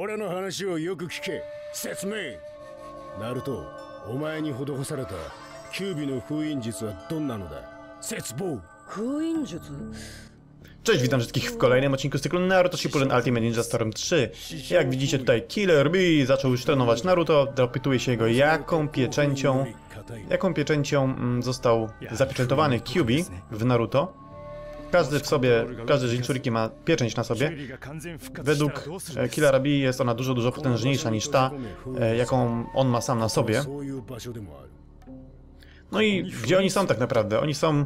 からの話をよく聞け説明ナルトお前に施されたキュービの封印術はどんなのだ絶望封印術 Cześć, witam wszystkich w kolejnym odcinku z cyklu Naruto Shippuden Ultimate Ninja Storm 3. Jak widzicie tutaj Killer Bee zaczął już trenować Naruto, dopytuje się go jaką pieczęcią, jaką pieczęcią mm, został zapieczętowany Kyubi w Naruto. Każdy w sobie, każdy Jinchuriki ma pieczęć na sobie. Według e, Killera Bee jest ona dużo, dużo potężniejsza niż ta, e, jaką on ma sam na sobie. No i gdzie oni są tak naprawdę? Oni są,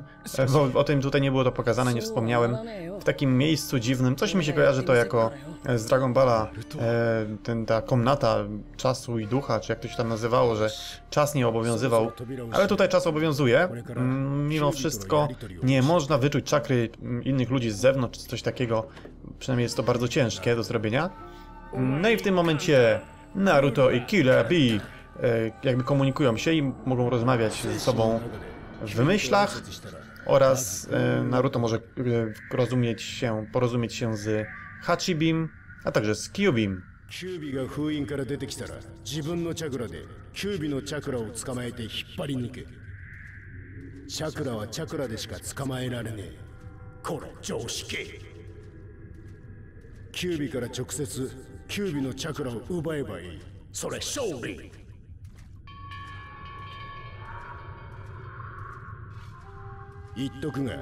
bo o tym tutaj nie było to pokazane, nie wspomniałem, w takim miejscu dziwnym. Coś mi się kojarzy to jako e, z Dragon Balla, e, ten, ta komnata czasu i ducha, czy jak to się tam nazywało, że czas nie obowiązywał. Ale tutaj czas obowiązuje. Mm, Mimo wszystko nie można wyczuć czakry mm, innych ludzi z zewnątrz, czy coś takiego. Przynajmniej jest to bardzo ciężkie do zrobienia. No i w tym momencie Naruto i Killer Bee jakby komunikują się i mogą rozmawiać ze sobą w myślach oraz e, Naruto może e, rozumieć się, porozumieć się z Hachibim, a także z Kyubim. キュービが封印から出てきたら自分のチャクラでキュービのチャクラを捕まえて引っ張り抜けチャクラはチャクラでしか捕まえられねえこの常識キュービから直接キュービのチャクラを奪えばいいそれ勝利 言っとくが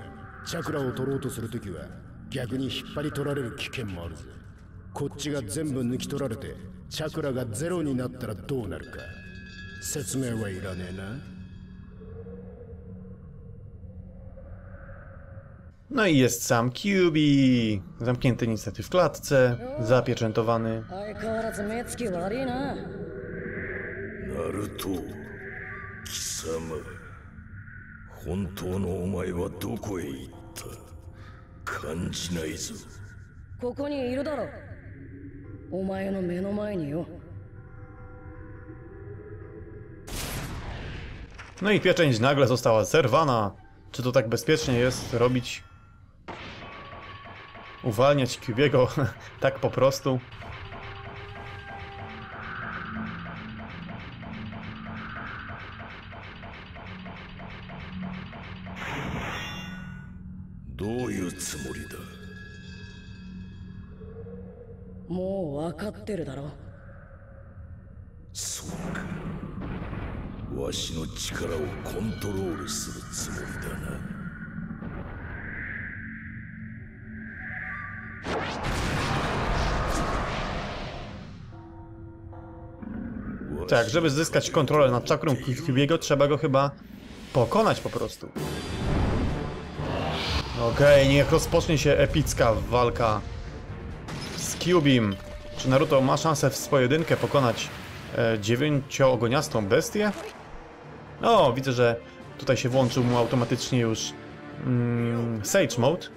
チャクラを取ろうとするときは逆に引っ張り取られる危険もあるぜこっちが全部抜き取られてチャクラがゼロになったらどうなるか説明はいらねえな No i jest sam Kyubi, zamknięty niestety w klatce, zapieczętowany. 相変 本当のお前はどこへ行った感じないぞここにいるだろお前の目の前によ No i pieczęć nagle została zerwana. Czy to tak bezpiecznie jest robić? Uwalniać Kyubiego tak po prostu? てるだろそうかわしの力をコントロールするつもりだな Tak, żeby zyskać kontrolę nad czakrą Kyubiego, trzeba go chyba pokonać po prostu. Okej, niech rozpocznie się epicka walka z Kyubim. Czy Naruto ma szansę w pojedynkę pokonać e, dziewięcioogoniastą bestię? O, widzę, że tutaj się włączył mu automatycznie już mm, Sage Mode.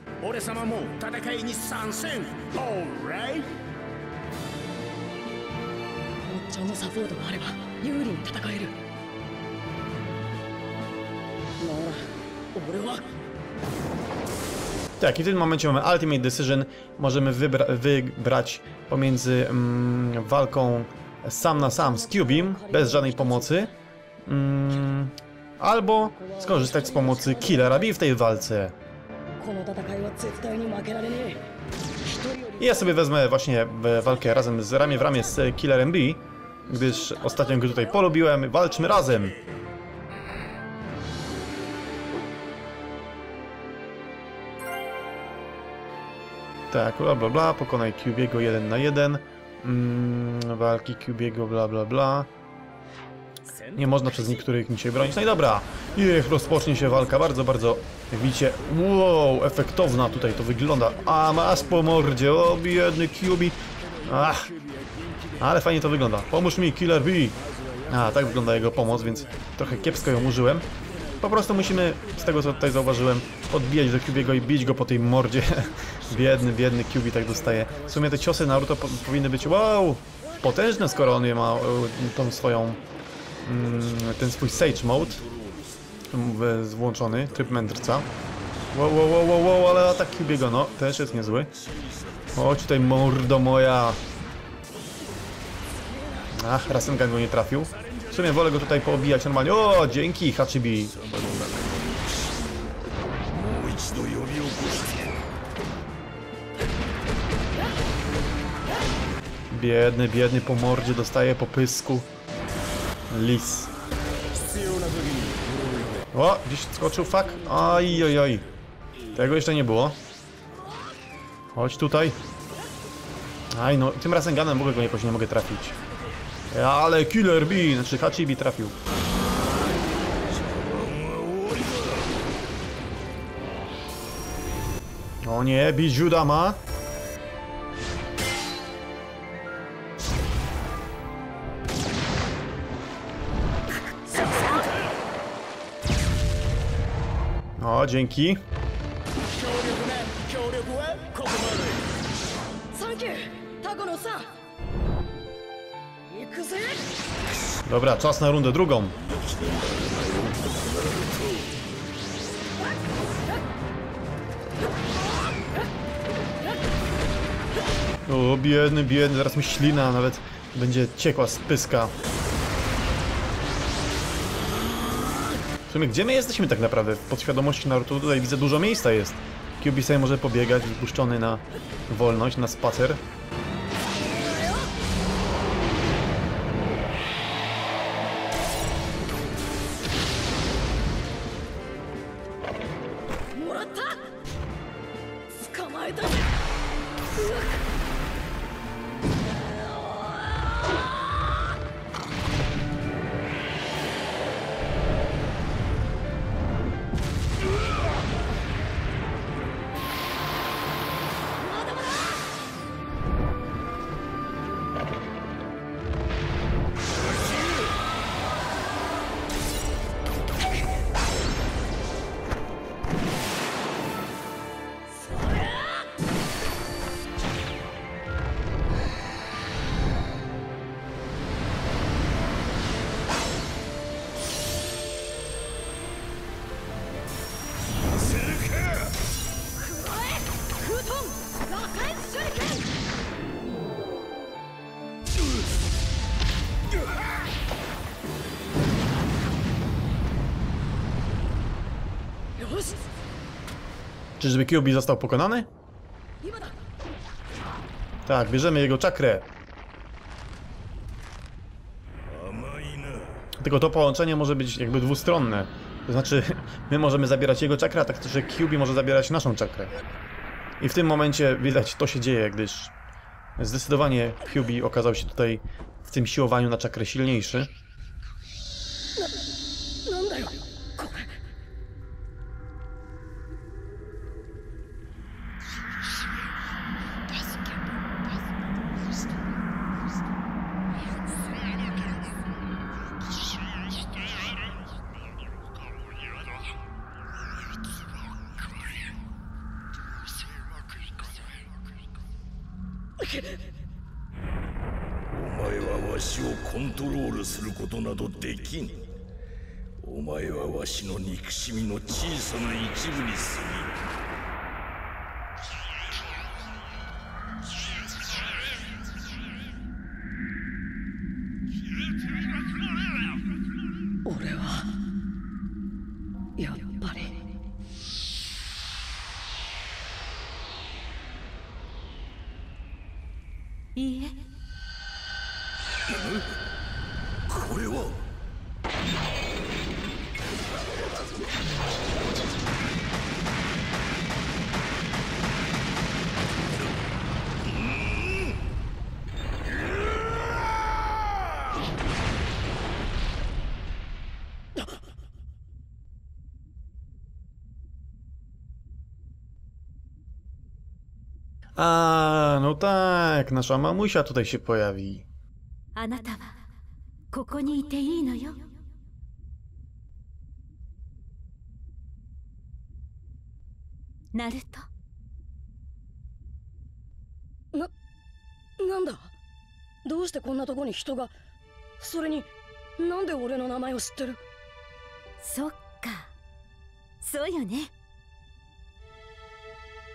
俺 tak, i w tym momencie mamy Ultimate Decision. Możemy wybra wybrać pomiędzy mm, walką sam na sam z Cubim, bez żadnej pomocy, mm, albo skorzystać z pomocy Killera w tej walce. I ja sobie wezmę właśnie e, walkę razem z ramię w ramię z Killerem B, gdyż ostatnio go tutaj polubiłem. Walczmy razem! Tak, bla bla bla, pokonaj Cubiego 1 na 1. Mm, walki Cubiego, bla bla bla. Nie można przez niektórych dzisiaj bronić. No i dobra, niech rozpocznie się walka. Bardzo, bardzo, jak widzicie, wow, efektowna tutaj to wygląda. A, masz po mordzie, o biedny Cubi. Ach, ale fajnie to wygląda. Pomóż mi, Killer Bee. A, tak wygląda jego pomoc, więc trochę kiepsko ją użyłem. Po prostu musimy, z tego co tutaj zauważyłem, podbijać do Cubiego i bić go po tej mordzie. biedny, biedny Cubi tak dostaje. W sumie te ciosy Naruto po powinny być, wow, potężne, skoro on ma, e, tą swoją, mm, ten swój Sage Mode włączony, tryb mędrca. Wow, wow, wow, wow, wow, ale atak Cubiego, no, też jest niezły. Chodź tutaj, mordo moja. Ach, Rasengan go nie trafił. W sumie wolę go tutaj poobijać normalnie. O, dzięki, Hachibi. Biedny, biedny po mordzie dostaje po pysku. Lis. O, gdzieś skoczył, Fak? Aj, oj, oj. Tego jeszcze nie było. Chodź tutaj. Aj, no, tym razem ganem w ogóle go jakoś nie mogę trafić. Ale Killer Bee, znaczy Hachibi trafił. O nie, Bijou Dama. O, dzięki. Dobra, czas na rundę drugą. O, biedny, biedny, zaraz mi ślina nawet będzie ciekła z pyska. W sumie, gdzie my jesteśmy tak naprawdę? W podświadomości Naruto tutaj widzę dużo miejsca jest. Kyubi sobie może pobiegać, wypuszczony na wolność, na spacer. Czyżby Kyubi został pokonany? Tak, bierzemy jego czakrę. Tylko to połączenie może być jakby dwustronne. To znaczy, my możemy zabierać jego czakrę, a tak też Kyubi może zabierać naszą czakrę. I w tym momencie widać, to się dzieje, gdyż zdecydowanie Kyubi okazał się tutaj w tym siłowaniu na czakrę silniejszy. お前はわしをコントロールすることなどできん。お前はわしの憎しみの小さな一部に過ぎいいえ。これは「A, no tak, nasza mamusia tutaj się pojawi. あなたはここにいていいのよナルトななんだどうしてこんなとこに人がそれになんで俺の名前を知ってるそっかそうよね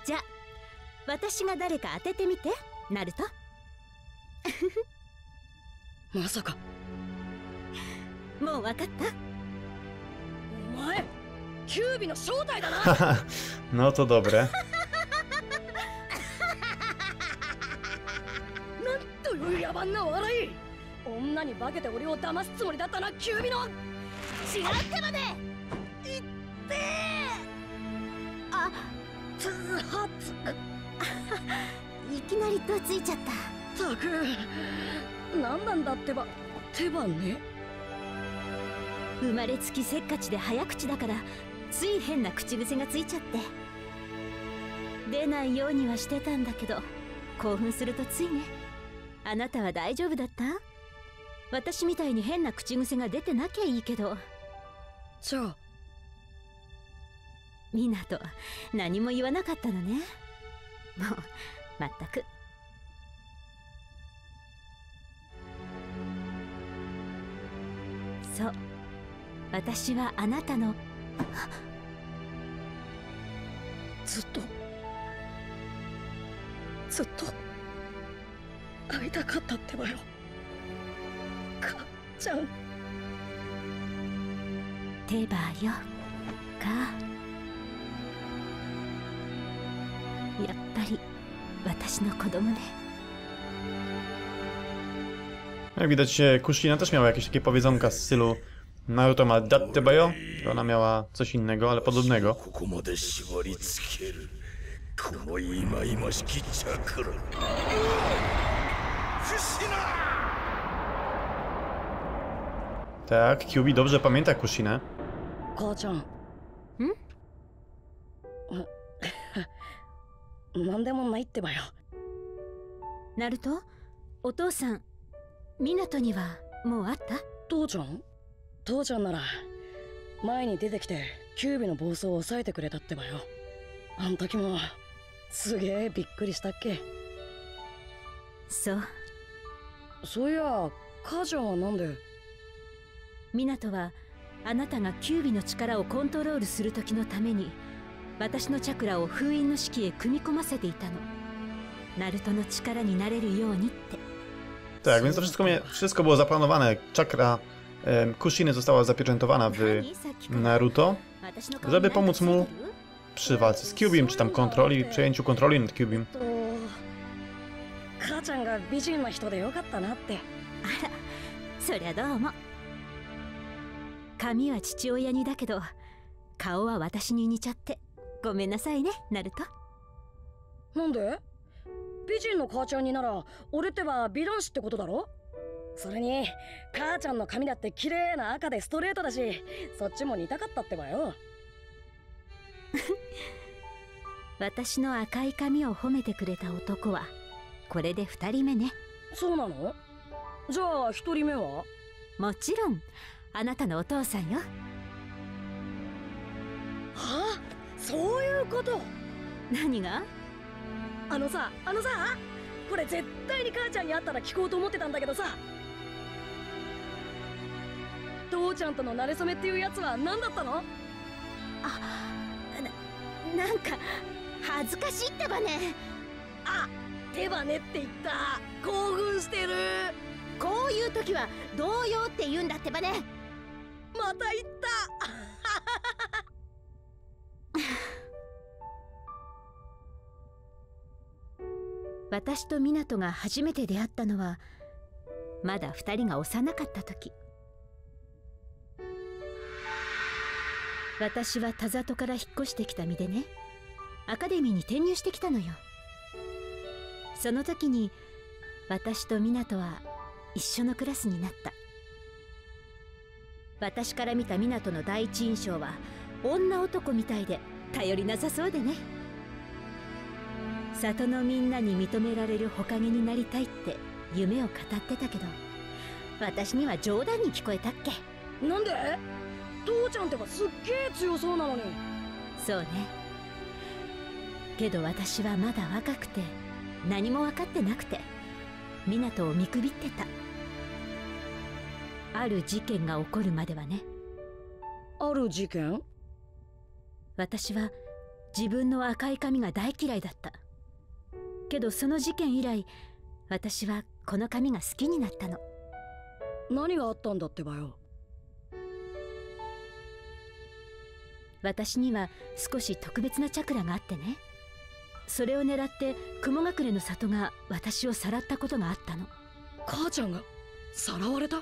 じゃあ私が誰か当ててみてナルト？まさか。もう分かった？お前キュービの正体だな。no to dobre. なんという野蛮な笑い。女に化けて俺を騙すつもりだったなキュービの。違うってまで。いってあつはついきなりどついちゃった。たく。何なんだってば。手ばね。生まれつきせっかちで早口だからつい変な口癖がついちゃって。出ないようにはしてたんだけど興奮するとついね。あなたは大丈夫だった？私みたいに変な口癖が出てなきゃいいけど。じゃあ。と何も言わなかったのね。もうまったく。そう。私はあなたの。ずっと。ずっと。会いたかったってばよ。かっちゃん。テバよ。か。やっぱり私の子供ね Jak widać, e, Kushina też miała jakieś takie powiedzonka z stylu Naruto ma Dattebayo, ona miała coś innego, ale podobnego. ここまで縛り付けるこの忌々しきチャクラ不死な Tak, Kyubi dobrze pamięta Kushinę. 母ちゃんんなんでもないってばよ ナルト？お父さん湊にはもう会った？父ちゃん？父ちゃんなら前に出てきてキュービの暴走を抑えてくれたってばよ。あん時もすげえびっくりしたっけ。そう。そういや母ちゃんはなんで？湊はあなたがキュービの力をコントロールする時のために私のチャクラを封印の式へ組み込ませていたの ナルトの力になれるようにって Tak, więc to wszystko, mie- wszystko było zaplanowane. Czakra e, Kushiny została zapieczętowana w何さっきから Naruto 私の顔に żeby 何か pomóc ついて mu る przy walce z Kyubim, czy tam kontroli, przejęciu kontroli nad Kyubim. と母ちゃんが美人な人でよかったなってあらそりゃどうも髪は父親にだけど顔は私に似ちゃってごめんなさいねナルトなんで 美人の母ちゃんになら俺ってば美男子ってことだろ？それに母ちゃんの髪だって綺麗な赤でストレートだしそっちも似たかったってばよ。私の赤い髪を褒めてくれた男はこれで二人目ね。そうなの？じゃあ一人目は？もちろん。あなたのお父さんよ。はあ？そういうこと？何が？あのさあのさこれ絶対に母ちゃんに会ったら聞こうと思ってたんだけどさ。父ちゃんとの馴れ初めっていうやつは何だったの？ななんか恥ずかしいってばね。あ手羽ねって言った。興奮してる。こういう時は動揺って言うんだってばね。また言った私と湊が初めて出会ったのはまだ二人が幼かった時。私は田里から引っ越してきた身でねアカデミーに転入してきたのよ。その時に私と湊は一緒のクラスになった。私から見た湊の第一印象は女男みたいで頼りなさそうでね。里のみんなに認められるほかげになりたいって夢を語ってたけど私には冗談に聞こえたっけ。なんで？父ちゃんってばすっげえ強そうなのに。そうね。けど私はまだ若くて何も分かってなくて湊を見くびってた。ある事件が起こるまではね。ある事件？私は自分の赤い髪が大嫌いだったけどその事件以来私はこの髪が好きになったの。何があったんだってばよ。私には少し特別なチャクラがあってね。それを狙って雲隠れの里が私をさらったことがあったの。母ちゃんがさらわれた？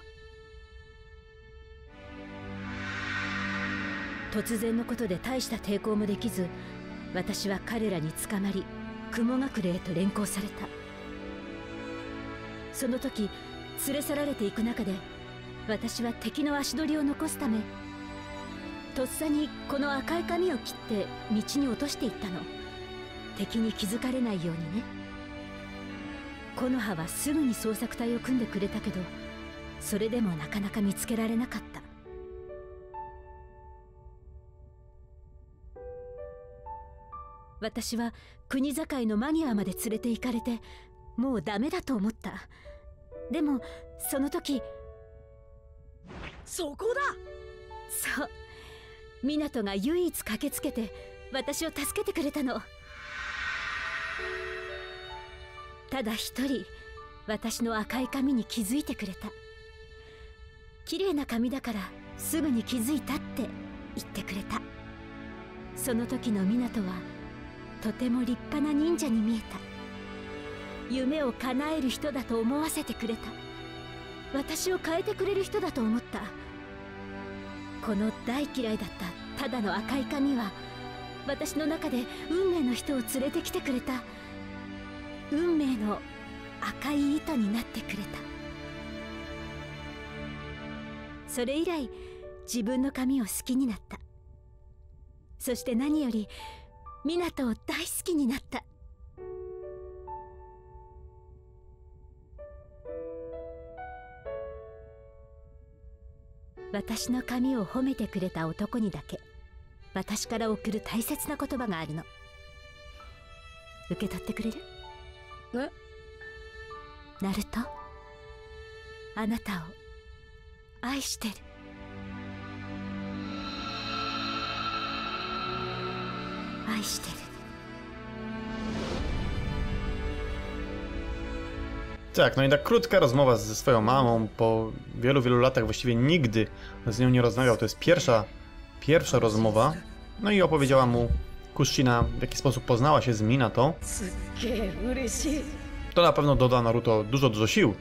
突然のことで大した抵抗もできず私は彼らに捕まり雲隠れへと連行された。その時連れ去られていく中で私は敵の足取りを残すためとっさにこの赤い紙を切って道に落としていったの。敵に気づかれないようにね。木の葉はすぐに捜索隊を組んでくれたけどそれでもなかなか見つけられなかっ私は国境のマニアまで連れて行かれてもうダメだと思った。でもその時そこだ！そう。湊が唯一駆けつけて私を助けてくれたの。ただ一人私の赤い髪に気づいてくれた。綺麗な髪だからすぐに気づいたって言ってくれた。その時の湊はとても立派な忍者に見えた。夢を叶える人だと思わせてくれた。私を変えてくれる人だと思った。この大嫌いだったただの赤い髪は私の中で運命の人を連れてきてくれた。運命の赤い糸になってくれた。それ以来自分の髪を好きになった。そして何より湊を大好きになった。私の髪を褒めてくれた男にだけ私から送る大切な言葉があるの。受け取ってくれる？え？ナルトあなたを愛してる愛してる Tak, no i tak krótka rozmowa ze swoją mamą po wielu, wielu latach, właściwie nigdy z nią nie rozmawiał. To jest pierwsza, pierwsza rozmowa. No i opowiedziała mu Kushina, w jaki sposób poznała się z Minato. すっげえ嬉しい To na pewno doda Naruto dużo, dużo sił.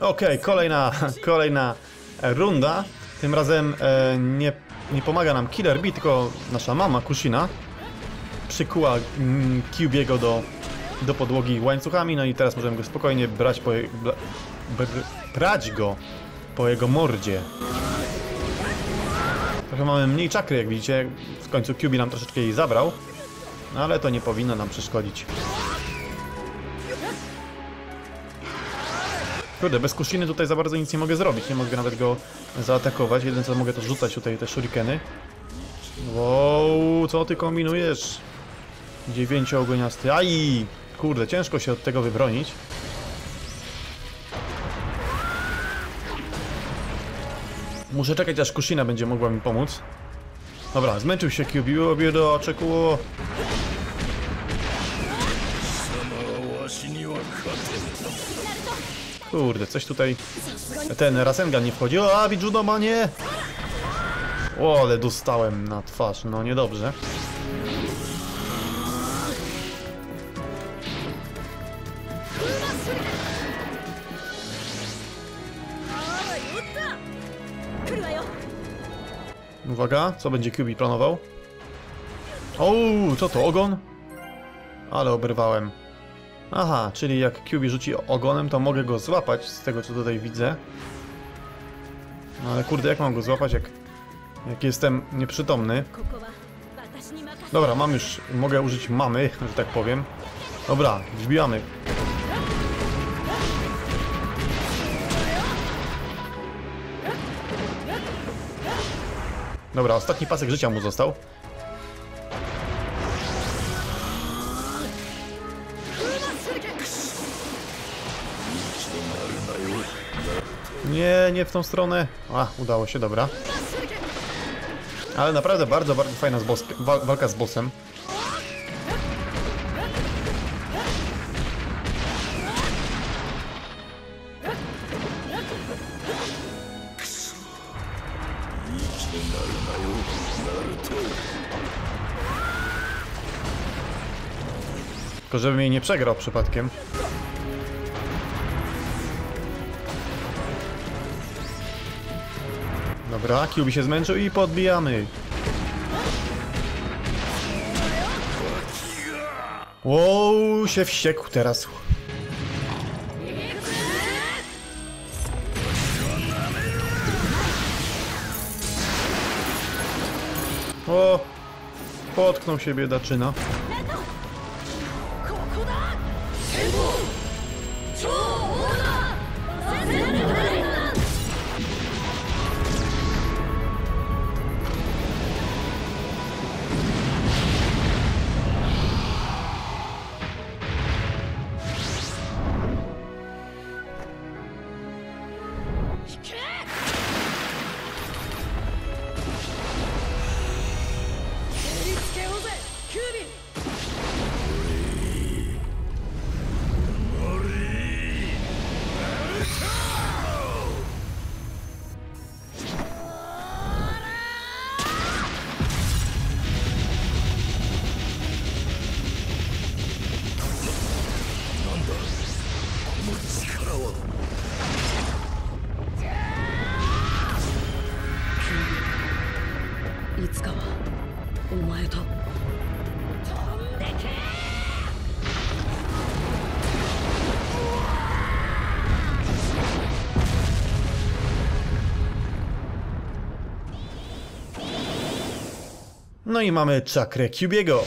Okej, okay, kolejna, kolejna e, runda. Tym razem e, nie, nie pomaga nam Killer Bee, tylko nasza mama Kushina przykuła mm, do, do podłogi łańcuchami, no i teraz możemy go spokojnie brać po... Bla, br, brać go po jego mordzie. Trochę mamy mniej czakry, jak widzicie. W końcu Kyubi nam troszeczkę jej zabrał, no ale to nie powinno nam przeszkodzić. Kurde, bez kusziny tutaj za bardzo nic nie mogę zrobić. Nie mogę nawet go zaatakować. Jedyne co mogę to rzucać tutaj te shurikeny. Wow, co ty kombinujesz? Dziewięcioogoniasty. Aj! Kurde, ciężko się od tego wybronić. Muszę czekać aż Kushina będzie mogła mi pomóc. Dobra, zmęczył się Kyubi, biedaczek, o. Kurde, coś tutaj... Ten Rasengan nie wchodzi. O, Abidżudoma, nie! O, ale dostałem na twarz. No, niedobrze. Uwaga, co będzie QB planował? O, co to, ogon? Ale obrywałem. Aha, czyli jak Kyubi rzuci ogonem, to mogę go złapać, z tego co tutaj widzę. No ale kurde, jak mam go złapać, jak, jak jestem nieprzytomny? Dobra, mam już, mogę użyć mamy, że tak powiem. Dobra, wbijamy. Dobra, ostatni pasek życia mu został. Nie, nie w tą stronę. A, udało się, dobra. Ale naprawdę bardzo, bardzo fajna z boss, wa walka z bossem. Tylko żebym jej nie przegrał przypadkiem. Dobra, Kiubi się zmęczył i podbijamy. Wow, się wściekł teraz. O, potknął się biedaczyna. No i mamy czakrę Cubiego.